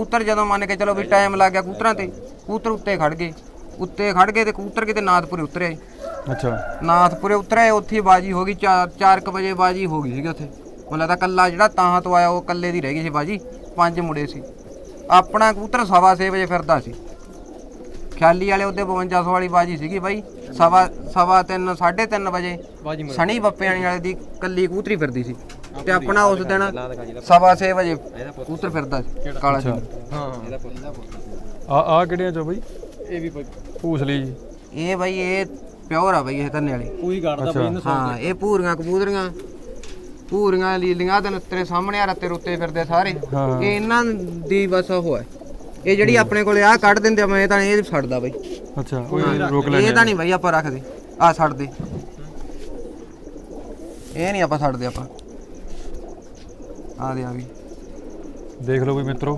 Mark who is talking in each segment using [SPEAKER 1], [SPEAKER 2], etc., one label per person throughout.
[SPEAKER 1] ਕਬੂਤਰ ਜਦੋਂ ਮੰਨ ਕੇ ਚਲੋ ਵੀ ਟਾਈਮ ਲੱਗ ਗਿਆ ਕਬੂਤਰਾਂ ਤੇ ਕਬੂਤਰ ਉੱਤੇ ਖੜ ਗਏ। ਉੱਤੇ ਖੜ ਗਏ ਤੇ ਕਬੂਤਰ ਕਿਤੇ ਨਾਥਪੁਰੇ ਉਤਰਿਆ ਈ।
[SPEAKER 2] ਅੱਛਾ।
[SPEAKER 1] ਨਾਥਪੁਰੇ ਉਤਰਿਆ ਉੱਥੇ ਬਾਜੀ ਹੋ ਗਈ 4 ਵਜੇ ਬਾਜੀ ਹੋ ਗਈ ਸੀਗੀ ਉੱਥੇ। ਮੈਨੂੰ ਲੱਗਦਾ ਕੱਲਾ ਜਿਹੜਾ ਤਾਹਾਂ ਤੋਂ ਆਇਆ ਉਹ ਕੱਲੇ ਦੀ ਰਹਿ ਗਈ ਸੀ ਬਾਜੀ ਪੰਜ ਮੁੰਡੇ ਸੀ। ਆਪਣਾ ਕਬੂਤਰ ਸਵਾ ਛੇ ਵਜੇ ਫਿਰਦਾ ਸੀ। ਖਿਆਲੀ ਵਾਲੇ ਉਹਦੇ 5200 ਵਾਲੀ ਬਾਜੀ ਸੀਗੀ ਬਾਈ ਸਵਾ ਸਵਾ 3 3:30 ਵਜੇ ਸਣੀ ਬੱਪਿਆਣੀ ਵਾਲੇ ਦੀ ਕੱਲੀ ਕਬੂਤਰੀ ਫਿਰਦੀ ਸੀ। ਤੇ ਆਪਣਾ ਉਸ ਦਿਨ ਸਵਾ ਛੇ ਵਜੇ ਕਬੂਤਰ ਫਿਰਦਾ ਸੀ ਕਾਲਾ ਸਿੰਘ
[SPEAKER 2] ਆ ਆ ਕਿਹੜਿਆਂ ਚੋਂ ਬਈ?
[SPEAKER 3] ਇਹ ਵੀ
[SPEAKER 2] ਭੂਸਲੀ। ਜੀ
[SPEAKER 1] ਇਹ ਬਾਈ ਇਹ ਪਿਓਰ ਆ ਬਾਈ ਇਹ ਧੰਨੇ ਵਾਲੀ।
[SPEAKER 3] ਕੋਈ ਗਾੜਦਾ ਬਈ ਇਹਨੂੰ
[SPEAKER 1] ਹਾਂ ਇਹ ਭੂਰੀਆਂ ਕਬੂਤਰੀਆਂ। ਭੂਰੀਆਂ ਲੀਲੀਆਂ ਤੇ ਤੇਰੇ ਸਾਹਮਣੇ ਆ ਰੱਤੇ ਰੁੱਤੇ ਫਿਰਦੇ ਸਾਰੇ।
[SPEAKER 2] ਹਾਂ।
[SPEAKER 1] ਇਹ ਇਹਨਾਂ ਦੀ ਬਸ ਉਹ ਹੈ। ਇਹ ਜਿਹੜੀ ਆਪਣੇ ਕੋਲੇ ਆ ਕੱਢ ਦਿੰਦੇ ਆ ਮੈਂ ਤਾਂ ਇਹ ਛੱਡਦਾ ਬਾਈ।
[SPEAKER 2] ਅੱਛਾ ਉਹ ਰੋਕ
[SPEAKER 1] ਇਹ
[SPEAKER 2] ਲੈਣੇ
[SPEAKER 1] ਤਾਂ ਨਹੀਂ ਬਾਈ ਆਪਾਂ ਰੱਖਦੇ। ਆ ਛੱਡਦੇ ਇਹ ਨਹੀਂ ਆਪਾਂ ਛੱਡਦੇ ਆਪਾਂ। ਆ ਦੇ ਆ ਵੀ
[SPEAKER 2] ਦੇਖ ਲਓ ਵੀ ਮਿੱਤਰੋ।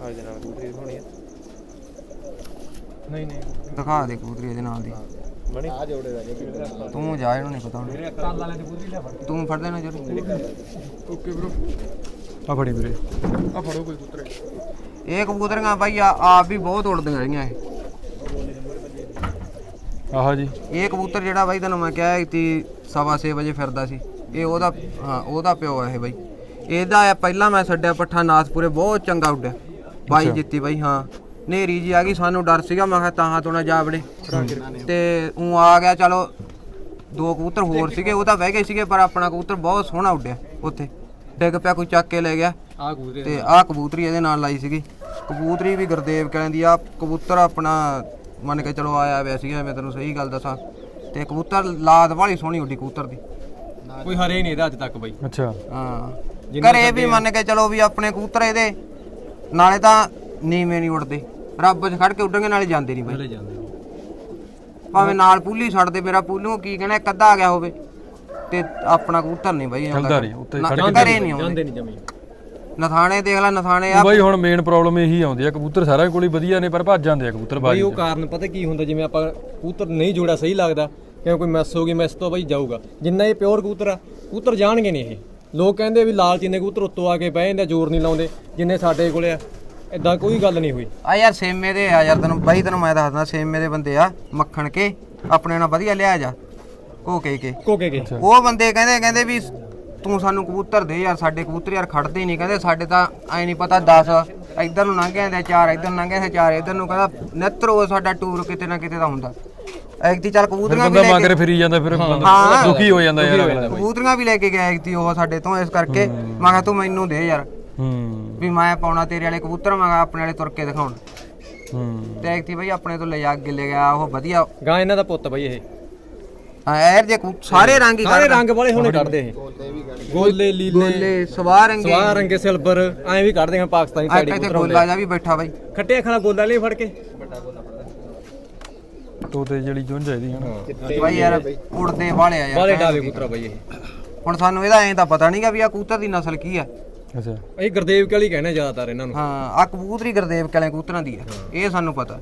[SPEAKER 3] ਆ ਦੇ ਨਾਲ ਦੂਸਰੀ ਹੋਣੀ ਹੈ ਨਹੀਂ ਨਹੀਂ।
[SPEAKER 1] ਦਿਖਾ ਦੇ ਕਬੂਤਰੀ ਇਹਦੇ ਨਾਲ ਦੀ।
[SPEAKER 3] ਬਣੀ ਆ ਜੋੜੇ ਦਾ
[SPEAKER 1] ਤੂੰ ਜਾ ਇਹਨੂੰ ਨਹੀਂ ਪਤਾ ਹੁਣ।
[SPEAKER 3] ਕੱਲ ਵਾਲੇ ਦੀ ਪੂਰੀ ਲੈ ਫੜ
[SPEAKER 1] ਤੂੰ ਫੜ ਲੈਣਾ ਜਰੂਰ
[SPEAKER 3] ਓਕੇ ਬ్రో
[SPEAKER 2] ਆ ਫੜੀ ਵੀਰੇ।
[SPEAKER 3] ਆ ਫੜੋ ਕੋਈ ਕੁੱਤਰੇ
[SPEAKER 1] ਇਹ ਕਬੂਤਰੀਆਂ ਬਾਈ ਆ ਆਪ ਵੀ ਬਹੁਤ ਉੜਦੀਆਂ ਰਹੀਆਂ ਇਹ।
[SPEAKER 2] ਆਹ ਜੀ।
[SPEAKER 1] ਇਹ ਕਬੂਤਰ ਜਿਹੜਾ ਬਾਈ ਤੈਨੂੰ ਮੈਂ ਕਿਹਾ ਸੀ ਸਵਾ ਛੇ ਵਜੇ ਫਿਰਦਾ ਸੀ। ਇਹ ਉਹਦਾ ਹਾਂ ਉਹਦਾ ਪਿਓ ਆ ਇਹ ਬਾਈ। ਇਹਦਾ ਆ ਪਹਿਲਾਂ ਮੈਂ ਛੱਡਿਆ ਪੱਠਾ ਨਾਥਪੁਰੇ ਬਹੁਤ ਚੰਗਾ ਉੱਡਿਆ। ਬਾਈ ਜਿੱਤੀ ਬਾਈ ਹਾਂ। ਨੇਰੀ ਜੀ ਆ ਗਈ ਸਾਨੂੰ ਡਰ ਸੀਗਾ ਮੈਂ ਕਿਹਾ ਤਾਹਾਂ ਤੋਂ ਨਾ ਜਾ ਵੜੇ। ਤੇ ਉਹ ਆ ਗਿਆ ਚਲੋ ਦੋ ਕਬੂਤਰ ਹੋਰ ਸੀਗੇ ਉਹ ਤਾਂ ਬਹਿ ਗਏ ਸੀਗੇ ਪਰ ਆਪਣਾ ਕਬੂਤਰ ਬਹੁਤ ਸੋਹਣਾ ਉੱਡਿਆ ਉੱਥੇ। ਡਿੱਗ ਪਿਆ ਕੋਈ ਚੱਕ ਕੇ ਲੈ ਗਿਆ।
[SPEAKER 3] ਆ ਕੂਦਰੇ
[SPEAKER 1] ਤੇ ਆਹ ਕਬੂਤਰੀ ਇਹਦੇ ਨਾਲ ਲਾਈ ਸੀਗੀ। ਕਬੂਤਰੀ ਵੀ ਗੁਰਦੇਵ ਕਹਿੰਦੀ ਆ ਕਬੂਤਰ ਆਪਣਾ ਮੰਨ ਕੇ ਚਲੋ ਆਇਆ ਹੋਇਆ ਸੀਗਾ ਮੈਂ ਤੈਨੂੰ ਸਹੀ ਗੱਲ ਦੱਸਾਂ। ਤੇ ਕਬੂਤਰ ਲਾਦ ਵਾਲੀ ਸੋਹਣੀ ਉੱਡੀ ਕਬੂਤਰ ਦੀ।
[SPEAKER 3] ਕੋਈ ਹਰੇ ਨਹੀਂ ਇਹਦਾ ਅੱਜ ਤੱਕ ਬਈ।
[SPEAKER 2] ਅੱਛਾ।
[SPEAKER 1] ਹਾਂ। ਘਰੇ ਵੀ ਮੰਨ ਕੇ ਚਲੋ ਵੀ ਆਪਣੇ ਕਬੂਤਰ ਇਹਦੇ ਨਾਲੇ ਤਾਂ ਨੀਵੇਂ ਨਹੀਂ ਉੱਡਦੇ। ਰੱਬ 'ਚ ਖੜ ਕੇ ਉੱਡਣਗੇ ਨਾਲੇ ਜਾਂਦੇ ਨਹੀਂ ਬਈ।
[SPEAKER 3] ਜਾਂਦੇ
[SPEAKER 1] ਭਾਵੇਂ ਨਾਲ ਪੂਲੀ ਛੱਡਦੇ ਮੇਰਾ ਪੂਲੀਓ ਕੀ ਕਹਿਣਾ ਇੱਕ ਅੱਧਾ ਆ ਗਿਆ ਹੋਵੇ। ਤੇ ਆਪਣਾ ਕਬੂਤਰ ਨਹੀਂ ਬਈ ਆਉਂਦਾ
[SPEAKER 2] ਚੱਲਦਾ ਨਹੀਂ, ਉੱਤੇ ਖੜ ਕੇ
[SPEAKER 1] ਘਰੇ ਨਹੀਂ ਆਉਂਦੇ।
[SPEAKER 3] ਜਾਂਦੇ ਨਹੀਂ ਜਮੀ
[SPEAKER 1] ਨਥਾਣੇ ਦੇਖ ਲੈ ਨਥਾਣੇ ਆ।
[SPEAKER 2] ਬਾਈ ਹੁਣ ਮੇਨ ਪ੍ਰੋਬਲਮ ਇਹੀ ਆਉਂਦੀ ਆ ਕਬੂਤਰ ਸਾਰਿਆਂ ਕੋਲ ਹੀ ਵਧੀਆ ਨੇ ਪਰ ਭੱਜ ਜਾਂਦੇ ਆ ਕਬੂਤਰ
[SPEAKER 3] ਬਈ
[SPEAKER 2] ਬਾਜੀ
[SPEAKER 3] ਉਹ ਕਾਰਨ ਪਤਾ ਕੀ ਹੁੰਦਾ ਜਿਵੇਂ ਆਪਾਂ ਕਬੂਤਰ ਨਹੀਂ ਜੋੜਾ ਸਹੀ ਲੱਗਦਾ ਕਿਉਂ ਕੋਈ ਮੈਸ ਹੋ ਗਈ ਮੈਸ ਤੋਂ ਬਈ ਜਾਊਗਾ। ਜਿੰਨਾ ਇਹ ਪਿਓਰ ਕਬੂਤਰ ਆ ਕਬੂਤਰ ਜਾਣਗੇ ਨਹੀਂ ਇਹ। ਲੋਕ ਕਹਿੰਦੇ ਵੀ ਲਾਲਚੀ ਨੇ ਕਬੂਤਰ ਉੱਤੋਂ ਆ ਕੇ ਬਹਿ ਜਾਂਦੇ ਜ਼ੋਰ ਨਹੀਂ ਲਾਉਂਦੇ ਜਿੰਨੇ ਸਾਡੇ ਕੋਲੇ ਆ ਇਦਾਂ ਕੋਈ ਗੱਲ ਨਹੀਂ ਹੋਈ।
[SPEAKER 1] ਆ ਯਾਰ ਸੇਮੇ ਦੇ ਆ ਯਾਰ ਤੈਨੂੰ ਬਾਈ ਤੈਨੂੰ ਮੈਂ ਦੱਸਦਾ ਸੇਮੇ ਦੇ ਬੰਦੇ ਆ ਮੱਖਣ ਕੇ ਆਪਣੇ ਨਾਲ ਵਧੀਆ ਲਿਆ ਜਾ। ਕੋਕੇ ਕੇ
[SPEAKER 3] ਕੋਕੇ ਕੇ
[SPEAKER 1] ਉਹ ਬੰਦੇ ਕਹਿੰਦੇ ਕਹਿੰਦੇ ਵੀ ਤੂੰ ਸਾਨੂੰ ਕਬੂਤਰ ਦੇ ਯਾਰ ਸਾਡੇ ਕਬੂਤਰ ਯਾਰ ਖੜਦੇ ਨਹੀਂ ਕਹਿੰਦੇ ਸਾਡੇ ਤਾਂ ਐ ਨਹੀਂ ਪਤਾ 10 ਇੱਧਰ ਨੂੰ ਲੰਘ ਜਾਂਦੇ ਚਾਰ ਇੱਧਰ ਨੂੰ ਲੰਘ ਜਾਂਦੇ ਚਾਰ ਇੱਧਰ ਨੂੰ ਕਹਿੰਦਾ ਨਿੱਤ ਰੋਜ਼ ਸਾਡਾ ਟੂਰ ਕਿਤੇ ਨਾ ਕਿਤੇ ਦਾ ਹੁੰਦਾ। ਐਕਤੀ ਚੱਲ ਕਬੂਤਰੀਆਂ ਵੀ ਲੈ
[SPEAKER 2] ਮੰਗ
[SPEAKER 1] ਕੇ
[SPEAKER 2] ਫਿਰੀ ਜਾਂਦਾ ਫਿਰ ਬੰਦਾ। ਦੁਖੀ ਹੋ ਜਾਂਦਾ ਯਾਰ ਅਗਲਾ।
[SPEAKER 1] ਕਬੂਤਰੀਆਂ ਵੀ ਲੈ ਕੇ ਗਿਆ ਐਕਤੀ ਉਹ ਸਾਡੇ ਤੋਂ ਇਸ ਕਰਕੇ ਮੈਂ ਕਿਹਾ ਤੂੰ ਮੈਨੂੰ ਦੇ ਯਾਰ।
[SPEAKER 2] ਹੂੰ।
[SPEAKER 1] ਵੀ ਮੈਂ ਪਾਉਣਾ ਤੇਰੇ ਵਾਲੇ ਕਬੂਤਰ ਮੈਂ ਕਿਹਾ ਆਪਣੇ ਵਾਲੇ ਤੁਰ ਕੇ ਦਿਖਾਉਣ।
[SPEAKER 2] ਹੂੰ।
[SPEAKER 1] ਤੇ ਐਕਤੀ ਬਈ ਆਪਣੇ ਤੋਂ ਲੈ ਜਾ ਕੇ ਲੈ ਗਿਆ ਉਹ ਵਧੀਆ।
[SPEAKER 3] ਗਾਂ ਇਹਨਾਂ ਦਾ ਪੁੱਤ ਬਈ ਇਹ।
[SPEAKER 1] ਐਰ ਜੇ ਸਾਰੇ ਰੰਗ ਹੀ
[SPEAKER 3] ਸਾਰੇ। ਰੰਗ ਵਾਲੇ ਹੁਣੇ ਕੱਢਦੇ ਇਹ। ਗੋਲੇ ਲੀਲੇ।
[SPEAKER 1] ਗੋਲੇ ਸਵਾਰ ਰੰਗੇ।
[SPEAKER 3] ਸਵਾਰ ਰੰਗੇ ਸਿਲਵਰ ਐਂ ਵੀ ਕੱਢਦੇ ਆ ਪਾਕਿਸਤਾਨੀ
[SPEAKER 1] ਆ
[SPEAKER 3] ਟੈਡੀ
[SPEAKER 1] ਇੱਥੇ ਗੋਲਾ ਜਾ ਵੀ ਬੈਠਾ ਬਾਈ।
[SPEAKER 3] ਖੱਟੇ ਖਾਣਾ ਗੋਲਾ ਲਈ ਫੜ ਕੇ।
[SPEAKER 2] ਤੋਤੇ ਜਿਹੜੀ ਜੁੰਝ ਹੈ ਇਹਦੀ ਹਨਾ
[SPEAKER 1] ਬਾਈ ਯਾਰ ਉੜਦੇ ਵਾਲੇ ਆ ਯਾਰ
[SPEAKER 3] ਬਾਲੇ ਡਾਵੇ ਕਬੂਤਰ ਬਈ ਇਹ।
[SPEAKER 1] ਹੁਣ ਸਾਨੂੰ ਇਹਦਾ ਐਂ ਤਾਂ ਪਤਾ ਨਹੀਂਗਾ ਵੀ ਆ ਕਬੂਤਰ ਦੀ ਨਸਲ ਕੀ ਆ।
[SPEAKER 2] ਅੱਛਾ।
[SPEAKER 3] ਇਹ ਗੁਰਦੇਵ ਕਲੀ ਕਹਿੰਦੇ ਜ਼ਿਆਦਾਤਰ ਇਹਨਾਂ ਨੂੰ।
[SPEAKER 1] ਹਾਂ ਆ ਕਬੂਤਰੀ ਗੁਰਦੇਵ ਕਲੇ ਕਬੂਤਰਾਂ ਦੀ ਆ। ਇਹ ਸਾਨੂੰ ਪਤਾ।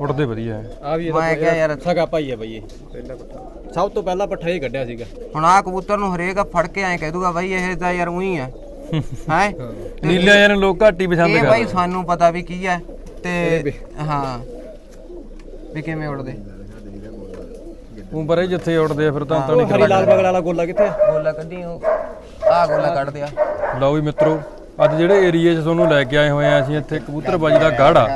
[SPEAKER 2] ਉੱਡਦੇ ਵਧੀਆ ਹੈ।
[SPEAKER 3] ਆ ਵੀ
[SPEAKER 1] ਮੈਂ ਕਿਹਾ ਯਾਰ
[SPEAKER 3] ਸਗਾ ਭਾਈ ਹੈ ਬਈ ਇਹ। ਪਹਿਲਾ ਪੱਠਾ। ਸਭ ਤੋਂ ਪਹਿਲਾ ਪੱਠਾ ਇਹ ਕੱਢਿਆ ਸੀਗਾ।
[SPEAKER 1] ਹੁਣ ਆ ਕਬੂਤਰ ਨੂੰ ਹਰੇਕ ਫੜ ਕੇ ਐਂ ਕਹਿ ਦੂਗਾ ਬਾਈ ਇਹ ਤਾਂ ਯਾਰ ਉਹੀ ਆ ਹੈ।
[SPEAKER 2] ਨੀਲੇ ਯਾਰ ਲੋਕ ਘੱਟ ਹੀ ਪਸੰਦ
[SPEAKER 1] ਇਹ ਬਾਈ
[SPEAKER 2] ਕਰਦੇ।
[SPEAKER 1] ਸਾਨੂੰ ਪਤਾ ਵੀ ਕੀ ਆ ਤੇ ਹਾਂ। ਵੀ ਕਿਵੇਂ ਉੜਦੇ
[SPEAKER 2] ਉਹ ਪਰੇ ਜਿੱਥੇ ਉੱਡਦੇ ਆ ਫਿਰ ਤਾਂ ਤਾਂ
[SPEAKER 3] ਉਹ ਹਰੀ ਲਾਲ ਬਗਲ ਵਾਲਾ ਗੋਲਾ ਕਿੱਥੇ ਆ?
[SPEAKER 1] ਗੋਲਾ ਕੱਢੀ ਉਹ। ਆ ਗੋਲਾ ਕੱਢ ਦਿਆ
[SPEAKER 2] ਲਓ ਵੀ ਮਿੱਤਰੋ ਅੱਜ ਜਿਹੜੇ ਏਰੀਏ 'ਚ ਤੁਹਾਨੂੰ ਲੈ ਕੇ ਆਏ ਹੋਏ ਆ ਅਸੀਂ ਇੱਥੇ ਕਬੂਤਰਬਾਜੀ ਦਾ ਗਾੜਾ।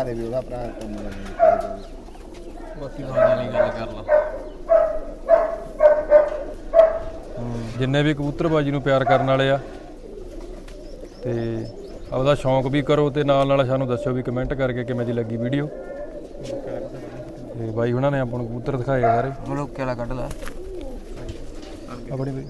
[SPEAKER 3] ਬਾਕੀ ਬਾਜੀ ਵਾਲੀ ਗੱਲ ਕਰ ਲਾ।
[SPEAKER 2] ਜਿੰਨੇ ਵੀ ਕਬੂਤਰਬਾਜੀ ਨੂੰ ਪਿਆਰ ਕਰਨ ਵਾਲੇ ਆ ਤੇ ਆਪਦਾ ਸ਼ੌਂਕ ਵੀ ਕਰੋ ਤੇ ਨਾਲ ਨਾਲ ਸਾਨੂੰ ਦੱਸਿਓ ਵੀ ਕਮੈਂਟ ਕਰਕੇ ਕਿਵੇਂ ਦੀ ਲੱਗੀ ਵੀਡੀਓ ਤੇ ਬਾਈ ਹੁਣਾਂ ਨੇ ਆਪਾਂ ਨੂੰ ਕਬੂਤਰ ਦਿਖਾਏ ਆ ਸਾਰੇ।
[SPEAKER 1] ਮਲੋਕੇ ਵਾਲਾ ਕੱਢ ਲਾ?
[SPEAKER 2] ਆਪਣੀ ਬਈ